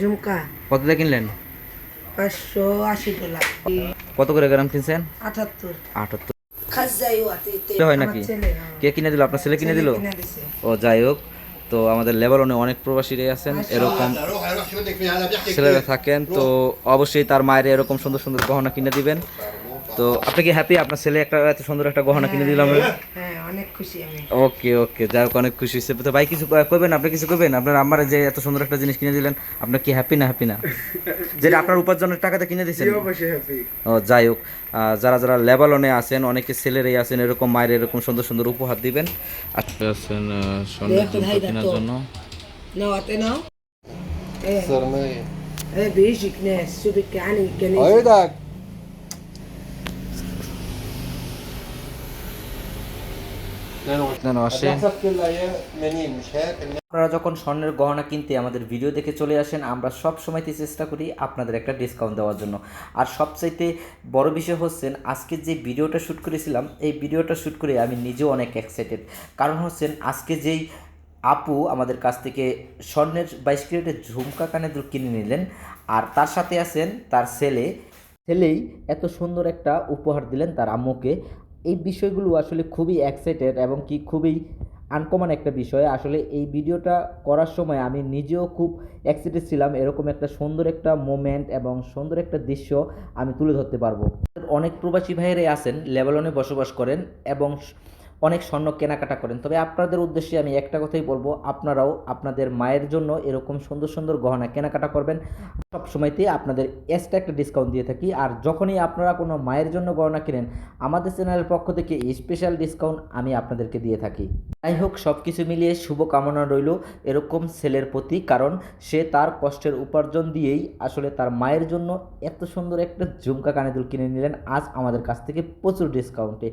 ঝুমকা। কত দিয়ে কিনলেন? পাঁচশো আশি ডলার কত করে গ্রাম কিনছেন? আটাত্তর। হয় নাকি? হ্যাঁ। কে কিনে দিল? আপনার ছেলে কিনে দিল? ও যাই হোক। তো আমাদের লেবাননে অনেক প্রবাসীরাই আছেন এরকম ছেলেরা থাকেন তো অবশ্যই তার মায়ের এরকম সুন্দর সুন্দর গহনা কিনে দিবেন। তো আপনি কি হ্যাপি আপনার ছেলে একটা এত সুন্দর একটা গহনা কিনে দিলাম। হ্যাঁ। অনেক খুশি আমি। ওকে ওকে যাই হোক অনেক খুশি হয়েছে। তো ভাই কিছু করবেন আপনি কিছু করবেন আপনার আমার যে এত সুন্দর একটা জিনিস কিনে দিলেন আপনার কি হ্যাপি না হ্যাপি না? যেটা আপনার উপার্জনের টাকাতে কিনে দিয়েছেন? ও যাই হোক যারা যারা লেবালনে আছেন অনেকে ছেলেরাই আছেন এরকম মায়ের এরকম সুন্দর সুন্দর উপহার দিবেন। আচ্ছা আছেন কেনার জন্য। নাও আপনারা যখন স্বর্ণের গহনা কিনতে আমাদের ভিডিও দেখে চলে আসেন আমরা সব সময়তে চেষ্টা করি আপনাদের একটা ডিসকাউন্ট দেওয়ার জন্য। আর সবচাইতে বড় বিষয় হচ্ছেন আজকে যে ভিডিওটা শ্যুট করেছিলাম এই ভিডিওটা শ্যুট করে আমি নিজেও অনেক এক্সাইটেড কারণ হচ্ছেন আজকে যেই আপু আমাদের কাছ থেকে স্বর্ণের বাইশ ক্যারেটের ঝুমকা কানে দুল কিনে নিলেন আর তার সাথে আছেন তার ছেলে। ছেলেই এত সুন্দর একটা উপহার দিলেন তার আম্মুকে। এই বিষয়গুলো আসলে খুবই এক্সাইটেড এবং কি খুবই আনকমন একটা বিষয়। আসলে এই ভিডিওটা করার সময় আমি নিজেও খুব এক্সাইটেড ছিলাম। এরকম একটা সুন্দর একটা মোমেন্ট এবং সুন্দর একটা দৃশ্য আমি তুলে ধরতে পারব। অনেক প্রবাসী ভাইয়েরাই আছেন, লেবাননে বসবাস করেন এবং অনেক স্বর্ণ কেনাকাটা করেন। তবে আপনাদের উদ্দেশ্যে আমি একটা কথাই বলব, আপনারাও আপনাদের মায়ের জন্য এরকম সুন্দর সুন্দর গহনা কেনাকাটা করবেন। সব সময়তেই আপনাদের এক্সট্রা একটা ডিসকাউন্ট দিয়ে থাকি। আর যখনই আপনারা কোনো মায়ের জন্য গহনা কিনেন, আমাদের চ্যানেলের পক্ষ থেকে স্পেশাল ডিসকাউন্ট আমি আপনাদেরকে দিয়ে থাকি। যাই হোক সব কিছু মিলিয়ে শুভ কামনা রইল এরকম ছেলের প্রতি, কারণ সে তার কষ্টের উপার্জন দিয়েই আসলে তার মায়ের জন্য এত সুন্দর একটা ঝুমকা কানেদুল কিনে নিলেন। আজ আমাদের কাছ থেকে প্রচুর ডিসকাউন্টে